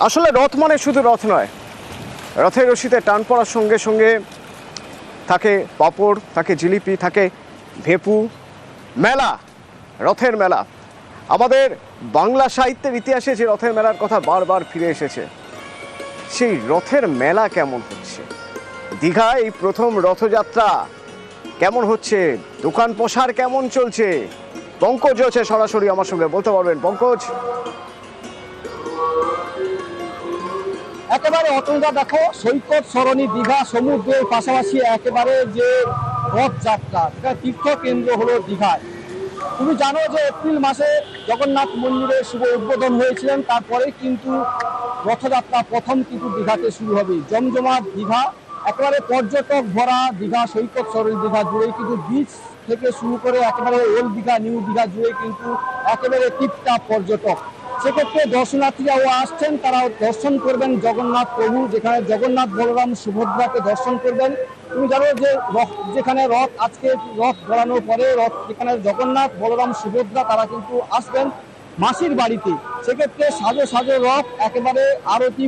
আসলে রথ মানে শুধু রথ নয়। রথের রশিতে টান পড়ার সঙ্গে সঙ্গে থাকে পাঁপড়, থাকে জিলিপি, থাকে ভেপু। মেলা, রথের মেলা। আমাদের বাংলা সাহিত্যের ইতিহাসে যে রথের মেলার কথা বারবার ফিরে এসেছে, সেই রথের মেলা কেমন হচ্ছে? দীঘায় এই প্রথম রথযাত্রা কেমন হচ্ছে? দোকান পোশার কেমন চলছে? পঙ্কজ আছে সরাসরি আমার সঙ্গে, বলতে পারবেন পঙ্কজ? একেবারে অটলদা দেখো, সৈকত, সরণি, দীঘা, সমুদ্রের পাশাপাশি একেবারে যে রথযাত্রা যেটা তীর্থ কেন্দ্র হলো দীঘায়। তুমি জানো যে এপ্রিল মাসে জগন্নাথ মন্দিরে শুভ উদ্বোধন হয়েছিলেন তারপরে কিন্তু রথযাত্রা প্রথম কিন্তু দীঘাতে শুরু হবে। জমজমাট দীঘা, একেবারে পর্যটক ভরা দীঘা, সৈকত, সরণি দীঘা জুড়ে কিন্তু বিচ থেকে শুরু করে একেবারে ওল্ড দীঘা নিউ দীঘা জুড়ে কিন্তু একেবারে টিপটাপ পর্যটক। সেক্ষেত্রে দর্শনার্থীরাও আসছেন তারা দর্শন করবেন জগন্নাথ প্রভু, যেখানে জগন্নাথ বলরাম সুভদ্রাকে দর্শন করবেন। তুমি জানো যে রথ, যেখানে রথ, আজকে রথ ঘোরানোর পরে রথ যেখানে জগন্নাথ, বলরাম, সুভদ্রা, তারা কিন্তু আসবেন। মাসির বাড়িতে। সেক্ষেত্রে সাজো সাজো রথ একেবারে আরতি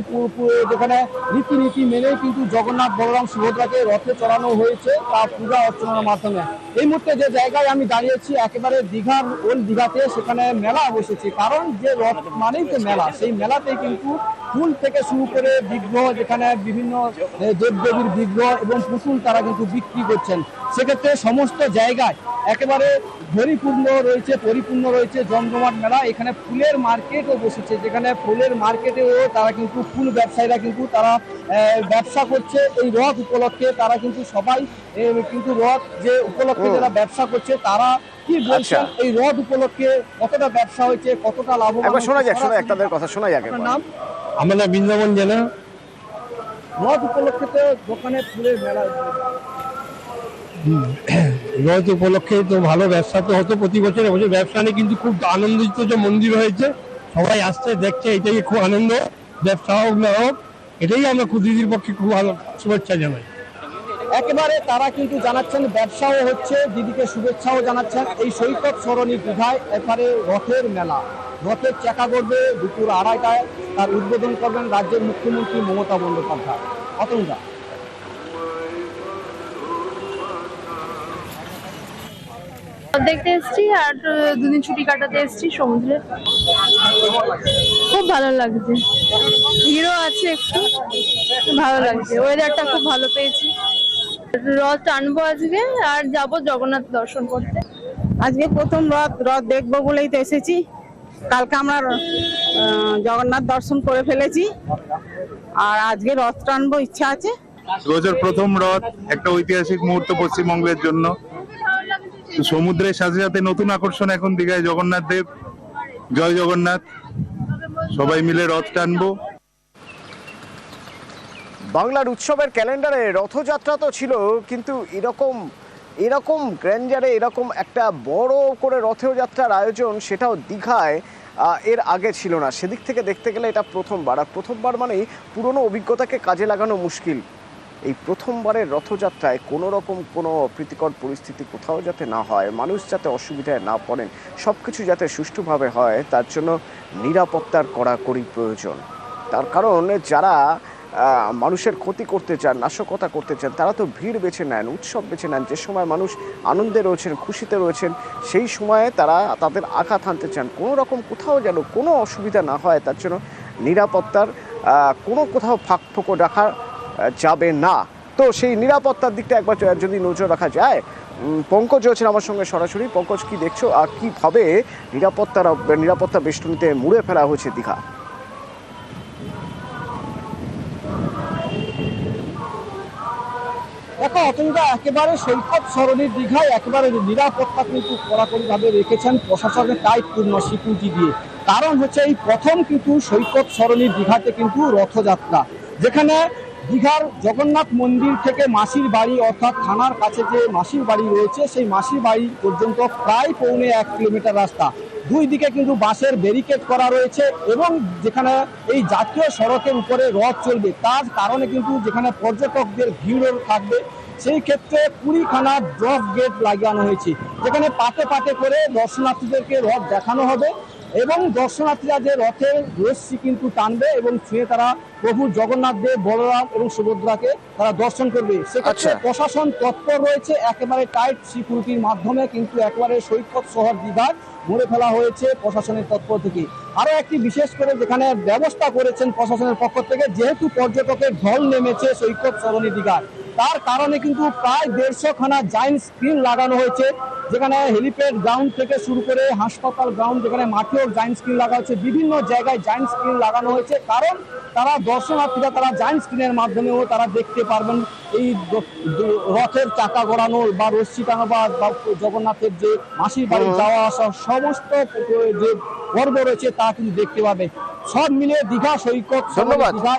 যেখানে রীতিনীতি মেনে কিন্তু জগন্নাথ বলরাম সুভদ্রাকে রথে চড়ানো হয়েছে তা পূজা অর্চনার মাধ্যমে। এই মুহূর্তে যে জায়গায় আমি দাঁড়িয়েছি, একেবারে দীঘার ওল দীঘাতে সেখানে মেলা বসেছে। কারণ যে রথ মানেই তো মেলা, সেই মেলাতে কিন্তু ফুল থেকে শুরু করে বিগ্রহ যেখানে বিভিন্ন দেবদেবীর বিগ্রহ এবং পুতুল তারা কিন্তু বিক্রি করছেন। সেক্ষেত্রে সমস্ত জায়গায় একেবারে পরিপূর্ণ রয়েছে পরিপূর্ণ রয়েছে জমজমাট মেলা এখানে ফুলের মার্কেটও বসেছে যেখানে ফুলের মার্কেটেও তারা কিন্তু ফুল ব্যবসায়ীরা কিন্তু তারা আহ, ব্যবসা করছে এই রথ উপলক্ষে তারা কিন্তু সবাই কিন্তু রথ যে উপলক্ষে। যারা ব্যবসা করছে তারা কি বলছেন আচ্ছা। এই রথ উপলক্ষে কতটা ব্যবসা হয়েছে কতটা লাভ একবার শোনা? যাক শোনা যাক তাদের কথা শোনা যাক। নাম আমার নাম বৃন্দাবন জেলা রথ উপলক্ষে তো দোকানে ফুলের মেলা রথ উপলক্ষে তো ভালো ব্যবসা তো হতো প্রতি বছর, এবছর ব্যবসা নিয়ে কিন্তু খুব আনন্দিত যে মন্দির হয়েছে। সবাই আসছে, দেখছে, এটাই খুব আনন্দ। ব্যবসা হোক না হোক, এটাই আমরা ক্ষুদিদির পক্ষে খুব ভালো শুভেচ্ছা জানাই। একেবারে তারা কিন্তু জানাচ্ছেন, ব্যবসাও হচ্ছে, দিদিকে শুভেচ্ছাও জানাচ্ছেন। এই সৈকত সরণি দীঘায় এবারে রথের মেলা। রথের চেকা করবে দুপুর আড়াইটায়, তার উদ্বোধন করবেন রাজ্যের মুখ্যমন্ত্রী মমতা বন্দ্যোপাধ্যায়। অতনুদা। দেখতে এসেছি আর দুদিন ছুটি কাটাতে এসেছি সমুদ্রে। খুব ভালো লাগছে। হিরো আছে একটু। ভালো লাগছে। ওয়েদারটা খুব ভালো পেয়েছি। রথ টানবো আজকে আর যাব জগন্নাথ দর্শন করতে। আজকে প্রথম রথ রথ দেখব বলেই তো এসেছি। কালকে আমরা জগন্নাথ দর্শন করে ফেলেছি। আর আজকে রথ টানবো ইচ্ছা আছে। বছর প্রথম রথ একটা ঐতিহাসিক মুহূর্ত পশ্চিমবঙ্গের জন্য। তো সমুদ্রের সাথে সাথে নতুন আকর্ষণ এখন দীঘায় জগন্নাথ দেব। জয় জগন্নাথ। সবাই মিলে রথ টানবো। বাংলার উৎসবের ক্যালেন্ডারে রথযাত্রা তো ছিল, কিন্তু এরকম এরকম গ্র্যান্ডারে এরকম একটা বড় করে রথযাত্রার আয়োজন সেটাও দীঘায় এর আগে ছিল না। সেদিক থেকে দেখতে গেলে এটা প্রথমবার, আর প্রথমবার মানেই পুরনো অভিজ্ঞতাকে কাজে লাগানো মুশকিল। এই প্রথমবারের রথযাত্রায় কোনো রকম কোনো অপ্রীতিকর পরিস্থিতি কোথাও যাতে না হয় মানুষ যাতে অসুবিধায় না পড়েন সব কিছু যাতে সুষ্ঠুভাবে হয় তার জন্য নিরাপত্তার কড়াকড়ি প্রয়োজন। তার কারণ যারা মানুষের ক্ষতি করতে চান নাশকতা করতে চান তারা তো ভিড় বেছে নেন উৎসব বেছে নেন যে সময় মানুষ আনন্দে রয়েছেন খুশিতে রয়েছেন সেই সময়ে তারা তাদের আঘাত হানতে চান। কোনো রকম কোথাও যেন কোনো অসুবিধা না হয় তার জন্য নিরাপত্তার কোনো কোথাও ফাঁক ফোকর রাখা আহ, যাবে না। তো সেই নিরাপত্তার দিকটা একবার যদি নজর রাখা যায় পঙ্কজ রয়েছেন আমার সঙ্গে সরাসরি। পঙ্কজ, কি দেখছ আর কীভাবে নিরাপত্তার নিরাপত্তা বেষ্টনীতে মুড়ে ফেলা হয়েছে দীঘা? দেখো, অতনুদা, একেবারে সৈকত সরণির দীঘায় একেবারে নিরাপত্তা কিন্তু কড়াকড়ি ভাবে রেখেছেন প্রশাসনের টাইট পূর্ণ সিকিউরিটি দিয়ে। কারণ হচ্ছে এই প্রথম কিন্তু সৈকত সরণির দীঘাতে কিন্তু রথযাত্রা, যেখানে দীঘার জগন্নাথ মন্দির থেকে মাসির বাড়ি অর্থাৎ থানার কাছে যে মাসির বাড়ি রয়েছে, সেই মাসির বাড়ি পর্যন্ত প্রায় পৌনে এক কিলোমিটার রাস্তা। দুই দিকে কিন্তু বাসের ব্যারিকেড করা রয়েছে এবং যেখানে এই জাতীয় সড়কের উপরে রথ চলবে, তার কারণে কিন্তু যেখানে পর্যটকদের ভিড়ও থাকবে, সেই ক্ষেত্রে কুড়িখানা ড্রপ গেট লাগানো হয়েছে। যেখানে পাটে পাটে করে দর্শনার্থীদেরকে রথ দেখানো হবে। এবং দর্শনার্থীরা যে রথে রশ্মি কিন্তু টানবে এবং ছুঁয়ে তারা প্রভু জগন্নাথ দেব বলরাম এবং সুভদ্রাকে তারা দর্শন করবে সেক্ষেত্রে আচ্ছা। প্রশাসন তৎপর রয়েছে একেবারে টাইট সিকিউরিটির মাধ্যমে কিন্তু একেবারে সৈকত শহর দীঘার মুড়ে ফেলা হয়েছে প্রশাসনের তৎপর থেকে। আরও একটি বিশেষ করে যেখানে ব্যবস্থা করেছেন প্রশাসনের পক্ষ থেকে, যেহেতু পর্যটকের ঢল নেমেছে সৈকত সরণী দীঘার, তার কারণে কিন্তু প্রায় দেড়শো খানা জাইন্ট স্ক্রিন লাগানো হয়েছে, যেখানে হেলিপ্যাড গ্রাউন্ড থেকে শুরু করে হাসপাতাল গ্রাউন্ড, যেখানে মাঠেও জাইন্ট স্ক্রিন লাগা হয়েছে, বিভিন্ন জায়গায় জাইন্ট স্ক্রিন লাগানো হয়েছে, কারণ তারা দর্শনার্থীরা, তারা জাইন্ট স্ক্রিনের মাধ্যমেও তারা দেখতে পারবেন এই রথের চাকা গড়ানোর বা রশ্মি টানা বা জগন্নাথের যে মাসির বাড়ি যাওয়া আসা সমস্ত যে পর্ব রয়েছে তা কিন্তু দেখতে পাবে সব মিলিয়ে দীঘা সৈকত ধন্যবাদ। দীঘা